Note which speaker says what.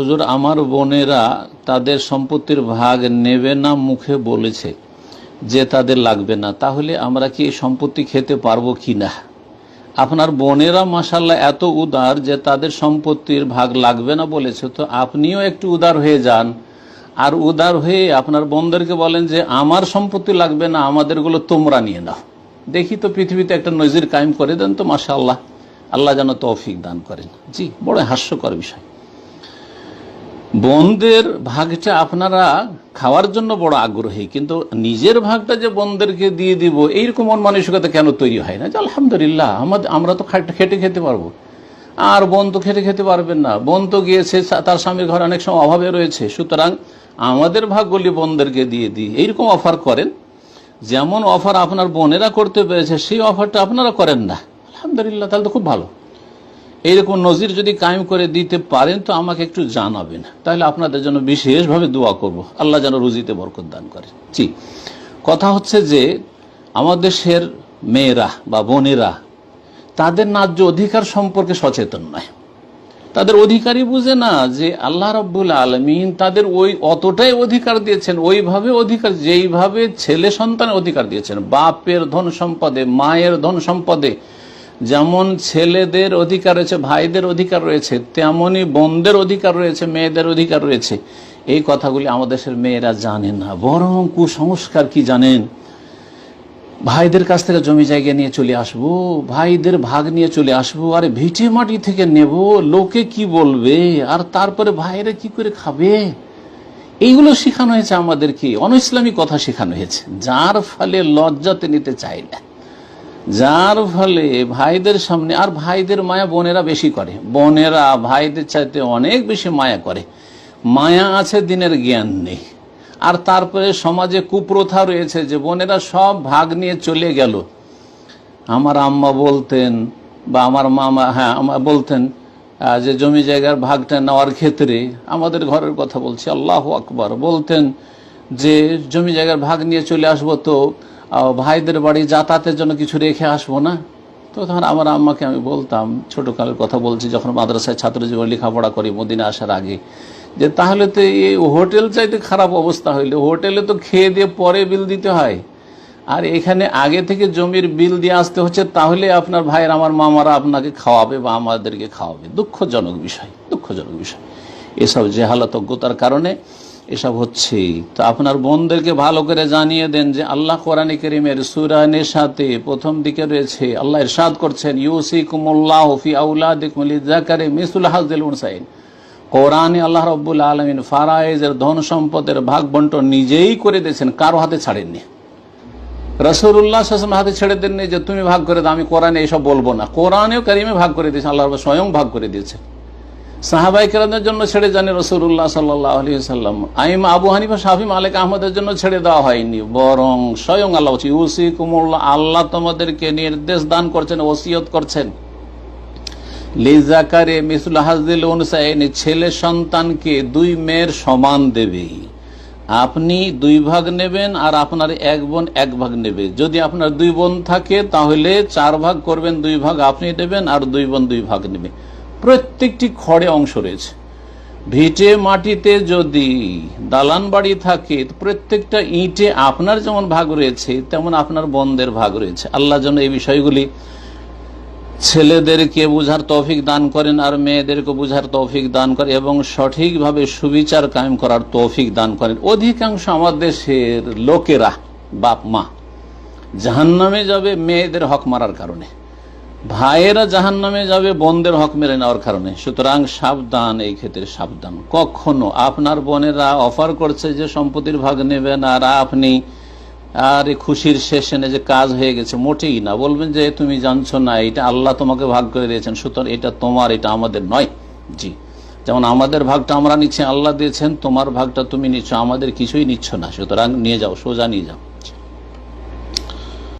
Speaker 1: হুজুর, আমার বোনেরা তাদের সম্পত্তির ভাগ নেবে না মুখে বলেছে যে তাদের লাগবে না। তাহলে আমরা কি সম্পত্তি খেতে পারব কি না? আপনার বোনেরা মাসাল্লাহ এত উদার যে তাদের সম্পত্তির ভাগ লাগবে না বলেছে, তো আপনিও একটু উদার হয়ে যান। আর উদার হয়ে আপনার বোনদেরকে বলেন যে, আমার সম্পত্তি লাগবে না, আমাদেরগুলো তোমরা নিয়ে নাও। দেখি তো পৃথিবীতে একটা নজির কায়েম করে দেন তো মাসা আল্লাহ আল্লাহ যেন তৌফিক দান করেন। জি, বড় হাস্যকর বিষয়। বোনদের ভাগটা আপনারা খাওয়ার জন্য বড় আগ্রহী, কিন্তু নিজের ভাগটা যে বোনদেরকে দিয়ে দিব, এইরকম মন মানসিকতা কেন তৈরি হয় না? যে আলহামদুলিল্লাহ, আমাদের, আমরা তো খেটে খেতে পারব। আর বোন তো খেটে খেতে পারবেন না। বোন তো গিয়েছে তার স্বামীর ঘরে অনেক সময় অভাবে রয়েছে। সুতরাং আমাদের ভাগগুলি বোনদেরকে দিয়ে দিই। এইরকম অফার করেন, যেমন অফার আপনার বোনেরা করতে পেরেছে, সেই অফারটা আপনারা করেন না। আলহামদুলিল্লাহ, তাহলে তো খুব ভালো। এইরকম নজির যদি কায়েম করে দিতে পারেন, তো আমাকে একটু জানাবেন। তাহলে আপনাদের জন্য বিশেষভাবে দোয়া করব। আল্লাহ যেন রুজিতে বরকত দান করে জি। কথা হচ্ছে যে আমাদের দেশের মেয়েরা বা বোনেরা, তাদের ন্যায্য অধিকার সম্পর্কে সচেতন নয়। তাদের অধিকারই বুঝে না যে আল্লাহ রব্বুল আলমিন তাদের ওই অতটাই অধিকার দিয়েছেন, ওইভাবে অধিকার, যেইভাবে ছেলে সন্তানের অধিকার দিয়েছেন। বাপের ধন সম্পদে, মায়ের ধন সম্পদে যেমন ছেলেদের অধিকার রয়েছে, ভাইদের অধিকার রয়েছে তেমনই বোনদের অধিকার রয়েছে, মেয়েদের অধিকার রয়েছে। এই কথাগুলি আমাদের দেশের মেয়েরা জানে না। বরং কুসংস্কার কি জানেন? ভাইদের কাছ থেকে জমি জায়গা নিয়ে চলে আসব, ভাইদের ভাগ নিয়ে চলে আসব, আর ভিটে মাটি থেকে নেব, লোকে কি বলবে? আর তারপরে ভাইরা কি করে খাবে? এইগুলো শেখানো হয়েছে আমাদেরকে। অনইসলামী কথা শেখানো হয়েছে। যার ফলে লজ্জাতে নিতে চাই না। যার ফলে ভাইদের সামনে, আর ভাইদের মায়া বোনেরা বেশি করে। বোনেরা ভাইদের চাইতে অনেক বেশি মায়া করে। মায়া আছে দিনের জ্ঞান নেই। আর তারপরে সমাজে কুপ্রথা রয়েছে যে বোনেরা সব ভাগ নিয়ে চলে গেল। আমার আম্মা বলতেন বা আমার মামা হ্যাঁ আমা বলতেন যে জমি জায়গার ভাগটা নেওয়ার ক্ষেত্রে আমাদের ঘরের কথা বলছি, আল্লাহ আকবর, বলতেন যে জমি জায়গার ভাগ নিয়ে চলে আসব তো ভাইদের বাড়ি যাতায়াতের জন্য কিছু রেখে আসব না? তো তখন আমার আম্মাকে আমি বলতাম, ছোটকালের কথা বলছি, যখন মাদ্রাসায় ছাত্র জীবন লেখাপড়া করি, মদিনা আসার আগে, যে তাহলে তো এই হোটেল চাইতে খারাপ অবস্থা হইলে। হোটেলে তো খেয়ে দিয়ে পরে বিল দিতে হয়। আর এখানে আগে থেকে জমির বিল দিয়ে আসতে হচ্ছে, তাহলে আপনার ভাইয়ের আমার মামারা আপনাকে খাওয়াবে বা আমাদেরকে খাওয়াবে। দুঃখজনক বিষয় দুঃখজনক বিষয়। এসব জেহালতজ্ঞতার কারণে এসব হচ্ছে। তো আপনার বোনদেরকে ভালো করে জানিয়ে দেন যে আল্লাহ কোরআন করিমের সুরানের সাথে প্রথম দিকে রয়েছে, আল্লাহ ইরশাদ করছেন ইউসি কুমুল্লাহ ফি আউলাদিকুমুলিজাকারে মিসুল হাজদিল উনসাইন। কোরআনে আল্লাহ রব্বুল আলমিন ফারায়েজের ধন সম্পদের ভাগ বন্টন নিজেই করে দিয়েছেন, কারও হাতে ছাড়েননি। রসুল্লাহ সাসম হাতে ছেড়ে দেননি যে, তুমি ভাগ করে দাও, আমি কোরআনে এইসব বলব না। কোরআনেও কারিমে ভাগ করে দিয়েছে আল্লাহ স্বয়ং ভাগ করে দিয়েছে সাহাবাই কেরামদের জন্য ছেড়ে জানি রসুল্লাহ সাল্লাহ আলী সাল্লাম আইম আবু হানিফা, শাফি মালিক আহমদের জন্য ছেড়ে দেওয়া হয়নি। বরং স্বয়ং আল্লাহ ইউসি কুমুল্লাহ আল্লাহ তোমাদেরকে নির্দেশ দান করছেন, ওসিয়ত করছেন। লিজাকারে মিসুল হাজদিল অনুসাইন ছেলে সন্তানকে দুই মেয়ের সমান দেবে। আপনি দুই ভাগ নেবেন আর আপনার এক বোন এক ভাগ নেবে। যদি আপনার দুই বোন থাকে, তাহলে চার ভাগ করবেন, দুই ভাগ আপনি নেবেন আর দুই বোন দুই ভাগ নেবে। প্রত্যেকটি খড়ে অংশ রয়েছে। ভিটে মাটিতে যদি দালান বাড়ি থাকে, প্রত্যেকটা ইটে আপনার যেমন ভাগ রয়েছে, তেমন আপনার বোনদের ভাগ রয়েছে। আল্লাহ যেন এই বিষয়গুলি ছেলেদেরকে বুঝার তৌফিক দান করেন আর মেয়েদেরকে বুঝার তৌফিক দান করেন এবং সঠিকভাবে সুবিচার কায়েম করার তৌফিক দান করেন। অধিকাংশ আমার দেশের লোকেরা বাপ মা জাহান্নামে যাবে মেয়েদের হক মারার কারণে। ভাইয়েরা জাহান নামে যাবে, বোনদের হক মেরে নেওয়ার কারণে। সুতরাং সাবধান, এই ক্ষেত্রে সাবধান। কখনো আপনার বোনেরা অফার করছে যে সম্পত্তির ভাগ নেবেন, আর আপনি আর খুশির শেষে যে কাজ হয়ে গেছে, মোটেই না। বলবেন যে, তুমি জানছো না, এটা আল্লাহ তোমাকে ভাগ করে দিয়েছেন, সুতরাং এটা তোমার, এটা আমাদের নয়। জি। যেমন আমাদের ভাগটা আমরা নিচ্ছি, আল্লাহ দিয়েছেন, তোমার ভাগটা তুমি নিচ্ছ, আমাদের কিছুই নিচ্ছ না। সুতরাং নিয়ে যাও, সোজা নিয়ে যাও।